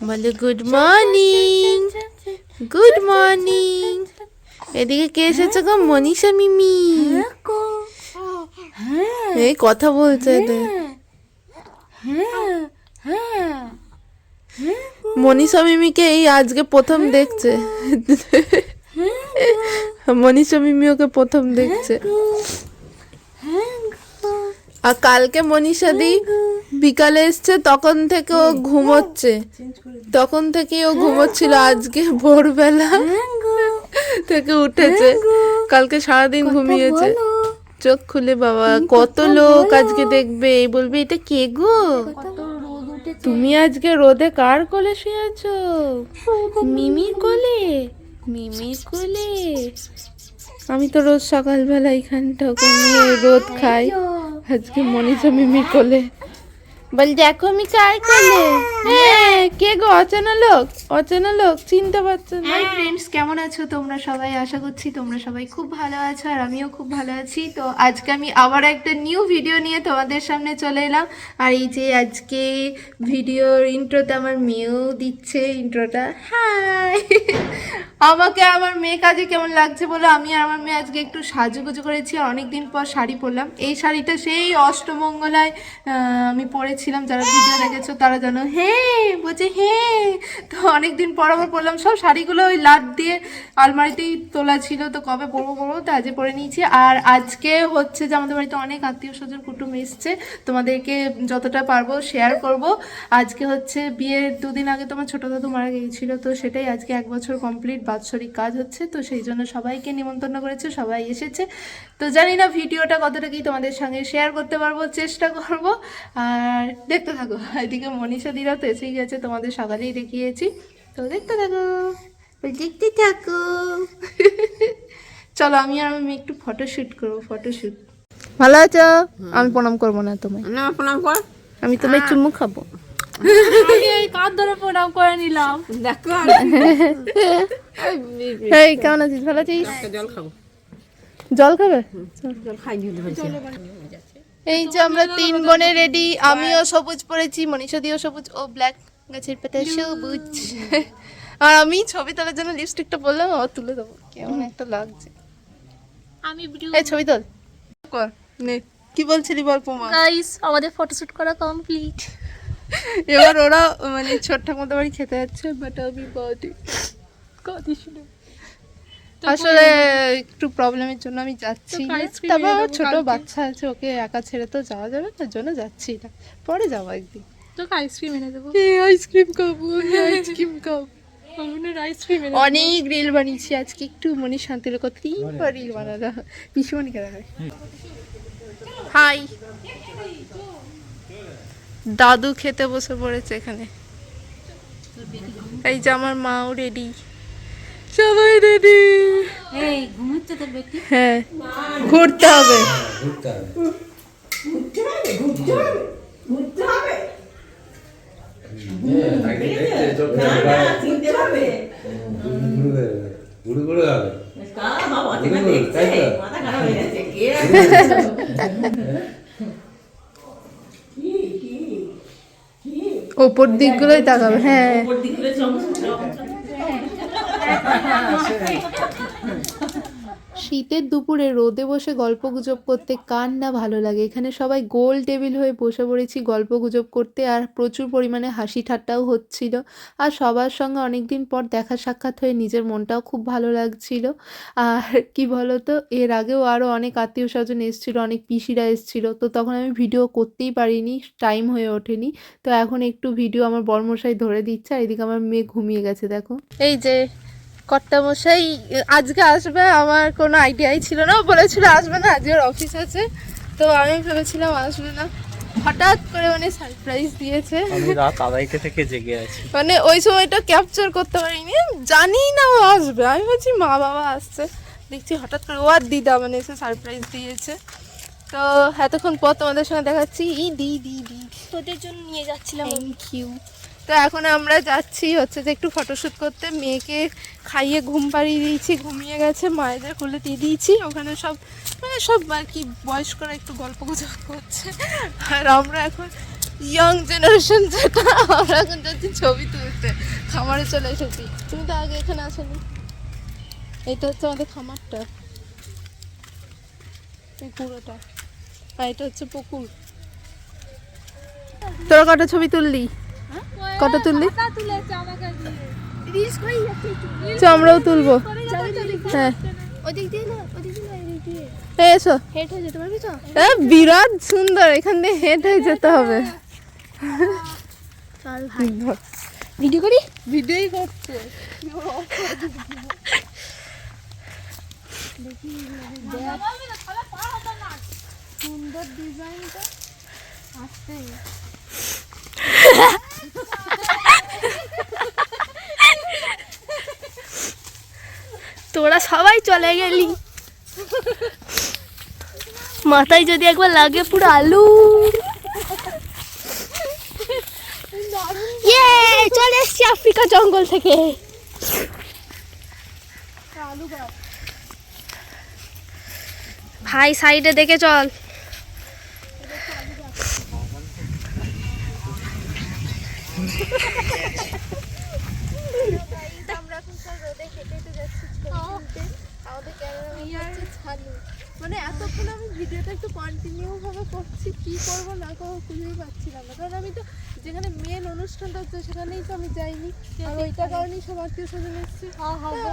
বলে good morning good morning এদিকে কে এসেছে গো? মনীষা মিমি। এই কথা বলছে। মনীষা মিমিকে এই আজকে প্রথম দেখছে। মনীষা মিমি ওকে প্রথম দেখছে। আর কালকে মনীষা দি বিকালে এসছে তখন থেকে ও ঘুমোচ্ছে। তখন থেকে ও ঘুমোচ্ছিল আজকে ভোরবেলা। থেকে উঠেছে। কালকে সারাদিন ঘুমিয়েছে। চোখ খুলে বাবা কত লোক আজকে দেখবে। এই বলবে এটা কে গো? তুমি আজকে রোদে কার কোলে শুয়েছো মিমির কোলে? মিমির কোলে? আমি তো রোজ সকালবেলা এইখানটা ওকে নিয়ে রোদ খাই। আজকে মনীষা মিমির কোলে। বল দেখো আমি কার কোলে হ্যাঁ কে গো? অচেনা লোক? অচেনা লোক? চিনতে পারছ না? হাই ফ্রেন্ডস কেমন আছো? তোমরা সবাই আশা করছি তোমরা সবাই খুব ভালো আছো আর আমিও খুব ভালো আছি। তো আজকে আমি আবার একটা নিউ ভিডিও নিয়ে তোমাদের সামনে চলে এলাম। আর এই যে আজকে ভিডিওর ইন্ট্রোতে আমার মেয়েও দিচ্ছে ইন্ট্রোটা হাই আমাকে আমার মেয়ে কাজে কেমন লাগছে বলে? আমি আর আমার মেয়ে আজকে একটু সাজুগুজু করেছি। আর অনেকদিন পর শাড়ি পরলাম। এই শাড়িটা সেই অষ্টমঙ্গলায় আমি পরেছিলাম। যারা ভিডিও দেখেছ তারা জানো হ্যাঁ বলছে হ্যাঁ তো অনেকদিন পর আবার পরলাম সব শাড়িগুলো ওই লাট দিয়ে আলমারিতেই তোলা ছিল, তো কবে পরবো পরবো, তো আজকে পরে নিয়েছি। আর আজকে হচ্ছে যে আমাদের বাড়িতে অনেক আত্মীয় স্বজন কুটুম এসছে, তোমাদেরকে যতটা পারব শেয়ার করব। আজকে হচ্ছে বিয়ের দুদিন আগে তোমার ছোটো দাদু মারা গিয়েছিল, তো সেটাই আজকে এক বছর কমপ্লিট বাৎসরিক কাজ হচ্ছে, তো সেই জন্য সবাইকে নিমন্ত্রণ করেছে, সবাই এসেছে। তো জানি না ভিডিওটা কতটা কি তোমাদের সঙ্গে শেয়ার করতে পারব, চেষ্টা করব। আর দেখতে থাকো, এদিকে মনীষা দিরা তো এসেই গেছে তোমাদের সকালেই দেখিয়েছি। তো দেখতে থাকো। দেখতে থাকো। চলো আমি আর আমি একটু ফটোশ্যুট করব ফটোশ্যুট ভালো আছো? আমি প্রণাম করব না তোমায়। না প্রণাম কর। আমি তোমায় চুমু খাব। কার ধরে প্রণাম করে নিলাম। দেখো। এই কেমন আছিস? ভালো আছিস? জল খাব। জল খাবে? জল খাই। এই যে আমরা তিন বোনে রেডি আমিও সবুজ পরেছি মনীষা দিও সবুজ ও ব্ল্যাক গাছের পাতা সবুজ। আর আমি ছবি তোলার জন্য লিপস্টিকটা বললাম ও তুলে দেবো। কেমন একটা লাগছে। আমি এই ছবি তোল। কর নে। কি বলছিলি বল প্রমা গাইস আমাদের ফটোশুট করা কমপ্লিট এবার ওরা মানে ছোট ঠাকুমাদের বাড়ি খেতে যাচ্ছে বাট আমি বাড়ি কথা শুনে। আসলে একটু প্রবলেমের জন্য আমি যাচ্ছি। তারপর আমার ছোট বাচ্চা আছে ওকে একা ছেড়ে তো যাওয়া যাবে না তার জন্য যাচ্ছি না। পরে যাব একদিন। তোকে আইসক্রিম এনে দেবো। আইসক্রিম খাব আইসক্রিম খাব। আমার আইসক্রিম এনে অনেক রিল বানিয়েছি আজকে একটু মনে শান্তির কথা তিনবার রিল বানালাম পিসুমণিকে দেখায় হাই। দাদু খেতে বসে পড়েছে এখানে। এই যে আমার মাও রেডি সবাই রেডি এই ঘুমোচ্ছে তোর বেটি। হ্যাঁ ঘুরতে হবে। ঘুরে ঘুরে হবে। তাই তো ওপর দিকগুলোই তাকাবে হ্যাঁ। শীতের দুপুরে রোদে বসে গল্প গুজব করতে কার না ভালো লাগে? এখানে সবাই গোল টেবিল হয়ে বসে পড়েছি গল্প গুজব করতে আর প্রচুর পরিমাণে হাসি ঠাট্টাও হচ্ছিল। আর সবার সঙ্গে অনেকদিন পর দেখা সাক্ষাৎ হয়ে নিজের মনটাও খুব ভালো লাগছিল। আর কি বলতো, এর আগেও আরও অনেক আত্মীয় স্বজন এসেছিল, অনেক পিসিরা এসেছিল। তো তখন আমি ভিডিও করতেই পারিনি, টাইম হয়ে ওঠেনি। তো এখন একটু ভিডিও আমার বর্মশাই ধরে দিচ্ছে আর এদিকে আমার মেয়ে ঘুমিয়ে গেছে, দেখো। এই যে কর্তামশাই আজকে আসবে আমার কোনো আইডিয়াই ছিল না। বলেছিল আসবে না আজকে ওর অফিস আছে। তো আমি ভেবেছিলাম আসবে না। হঠাৎ করে মানে সারপ্রাইজ দিয়েছে। আমি রাত আড়াইটে থেকে জেগে আছি। মানে ওই সময়টা ক্যাপচার করতে পারিনি। জানি না ও আসবে। আমি ভাবছি মা বাবা আসছে। দেখছি হঠাৎ করে ও আর দিদা মানে এসে সারপ্রাইজ দিয়েছে। তো এতক্ষণ পর তোমাদের সঙ্গে দেখাচ্ছি। ই দি দি দি। তোদের জন্য নিয়ে যাচ্ছিলাম। থ্যাংক ইউ তো এখন আমরা যাচ্ছি হচ্ছে যে একটু ফটোশ্যুট করতে। মেয়েকে খাইয়ে ঘুম পাড়িয়ে দিয়েছি, ঘুমিয়ে গেছে, মায়েদের কোলে দিয়ে দিয়েছি। ওখানে সব মানে সব আর কি বয়স্করা একটু গল্প গুজব করছে। আর আমরা এখন ইয়াং জেনারেশন যেটা, আমরা এখন যাচ্ছি ছবি তুলতে, খামারে চলে এসেছি। তুমি তো আগে এখানে আসনি। এটা হচ্ছে আমাদের খামারটা। এই পুরোটা আর এটা হচ্ছে পুকুর। তোরা কটা ছবি তুললি? কটা তুললি? চ আমরাও তুলবো। হ্যাঁ। এসো। হয়ে বিরাট সুন্দর এখান দিয়ে হেঁটে যেতে হবে। চল ভিডিও করি? ভিডিওই করছে। সুন্দর ডিজাইনটা। আসছে তোরা সবাই চলে গেলি। মাথায় যদি একবার লাগে পুরো আলু। ইয়ে চলে এসছি আফ্রিকা জঙ্গল থেকে। ভাই সাইডে দেখে চল। মানে এতক্ষণ আমি ভিডিওটা একটু কন্টিনিউ ভাবে করছি কি করব না করব খুঁজেই পাচ্ছিলাম না। কারণ আমি তো যেখানে মেন অনুষ্ঠানটা হচ্ছে সেখানেই তো আমি যাইনি। আর ওইটা কারণেই সব আত্মীয় স্বজন এসেছি।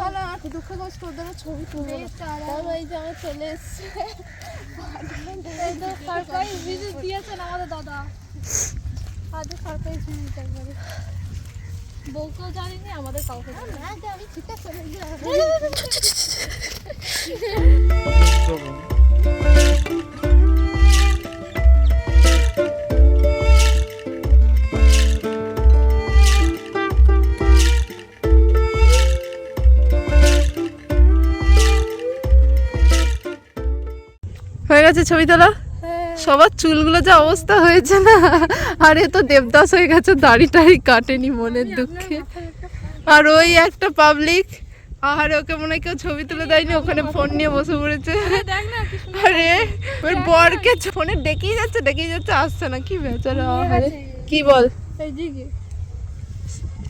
ভালো একটু দুঃখ কষ্ট ওদের ছবি তুলবো না। তারপর এই যে আমার চলে এসছে। সারপ্রাইজ ভিজিট দিয়েছেন আমাদের দাদা। আজ সারপ্রাইজ ভিজিট একবারে বউকেও জানিনি আমাদের কাউকে আমি ঠিক আছে। হয়ে গেছে ছবি তোলা? সবার চুলগুলো যা অবস্থা হয়েছে না আর এ তো দেবদাস হয়ে গেছে দাড়ি টাড়ি কাটেনি মনের দুঃখে। আর ওই একটা পাবলিক আর ওকে মনে হয় কেউ ছবি তুলে দেয়নি ওখানে ফোন নিয়ে বসে পড়েছে। আরে ওর বরকে ফোনে ডেকেই যাচ্ছে ডেকেই যাচ্ছে আসছে না কি বেচারা আহারে। কি বল?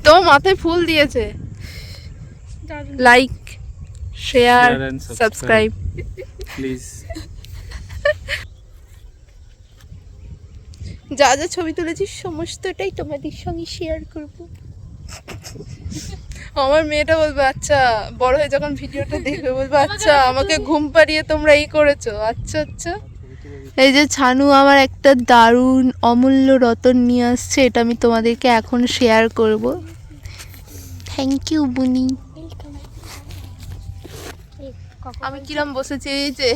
তো মাথায় ফুল দিয়েছে। Like share. সাবস্ক্রাইব প্লিজ যা যা ছবি তুলেছি সমস্তটাই তোমাদের সঙ্গে শেয়ার করব। আমার মেয়েটা বলবে আচ্ছা বড় হয়ে যখন ভিডিওটা দেখবে বলবে আচ্ছা আমাকে ঘুম পাড়িয়ে তোমরা এই করেছ। আচ্ছা আচ্ছা। এই যে ছানু আমার একটা দারুণ অমূল্য রতন নিয়ে আসছে এটা আমি তোমাদেরকে এখন শেয়ার করব। থ্যাংক ইউ বুনি আমি কিরম বসেছি এই যে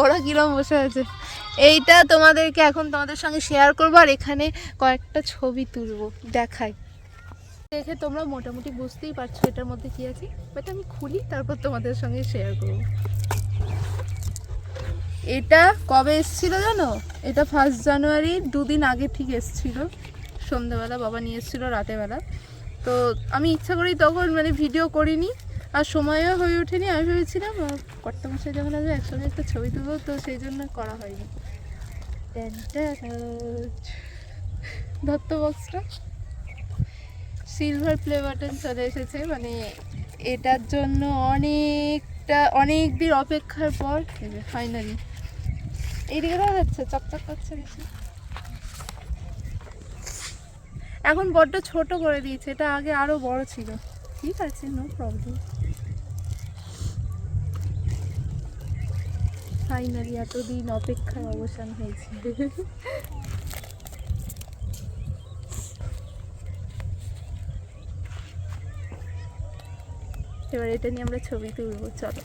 ওরা কিরম বসে আছে। এইটা তোমাদেরকে এখন তোমাদের সঙ্গে শেয়ার করব আর এখানে কয়েকটা ছবি তুলবো দেখাই। দেখে তোমরা মোটামুটি বুঝতেই পারছ এটার মধ্যে কি আছে। বাট আমি খুলি তারপর তোমাদের সঙ্গে শেয়ার করব। এটা কবে এসছিল জানো? এটা ফার্স্ট জানুয়ারি দুদিন আগে ঠিক এসছিল। সন্ধ্যেবেলা বাবা নিয়ে এসেছিল রাতেবেলা। তো আমি ইচ্ছা করেই তখন মানে ভিডিও করিনি। আর সময়ও হয়ে ওঠেনি আমি ভেবেছিলাম আহ, কর্তা মশাই যখন আসবে একসঙ্গে একটা ছবি তুলবো তো সেই জন্য করা হয়নি। ট্যান। বক্সটা সিলভার প্লে বাটন চলে এসেছে মানে এটার জন্য অনেকটা অনেক দিন অপেক্ষার পর ফাইনালি এইদিকে দেখা যাচ্ছে চকচক করছে বেশি। এখন বড্ড ছোট করে দিয়েছে এটা আগে আরও বড় ছিল। ঠিক আছে নো প্রবলেম ফাইনালি এতদিন অপেক্ষার অবসান হয়েছে। এবার এটা নিয়ে আমরা ছবি তুলবো, চলো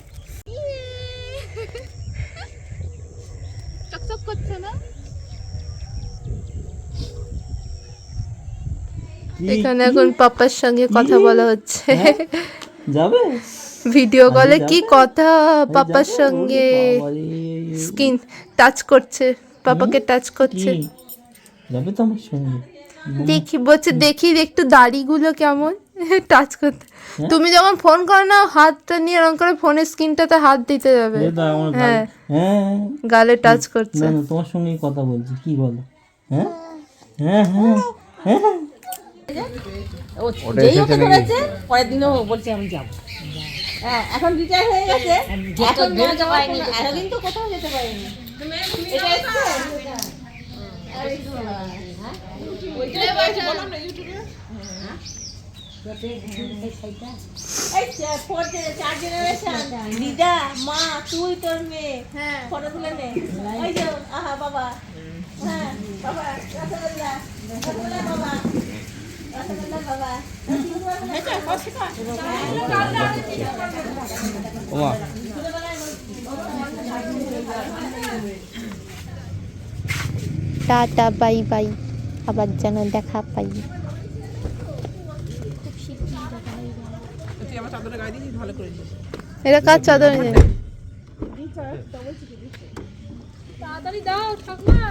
চকচক করছে না এখানে এখন পাপার সঙ্গে কথা বলা হচ্ছে। যাবে? ভিডিও কলে কি কথা? পাপার সঙ্গে স্কিন টাচ করছে। পাপাকে টাচ করছে। যাবে তো আমার সঙ্গে। দেখি বলছে দেখি একটু দাড়িগুলো কেমন? টাচ করতে। তুমি যখন ফোন করো না হাতটা নিয়ে এরকম করে ফোনের স্ক্রিনটাতে হাত দিতে যাবে। হ্যাঁ। হ্যাঁ। গালে টাচ করছে। তোমার সঙ্গে কথা বলছি। কি বলো? হ্যাঁ হ্যাঁ। হ্যাঁ হ্যাঁ। ও যেই ওকে ধরেছে পরের দিনও বলছে আমি যাব। হ্যাঁ এখন রিটায়ার হয়ে গেছে। এখন বেরোতে পারিনি এতদিন তো কোথাও যেতে পারিনি। এটা এসছে? না, দিদা মা তুই তোর মেয়ে। ফটো তুলে নে। ওই যে আহা বাবা। হ্যাঁ বাবা রসগোল্লা রসগোল্লা বাবা রসগোল্লা বাবা ওমা। Tata bye bye. আবার যেন দেখা পাই। এটা কার চাদর তাড়াতাড়ি দাও ঠাকুমা।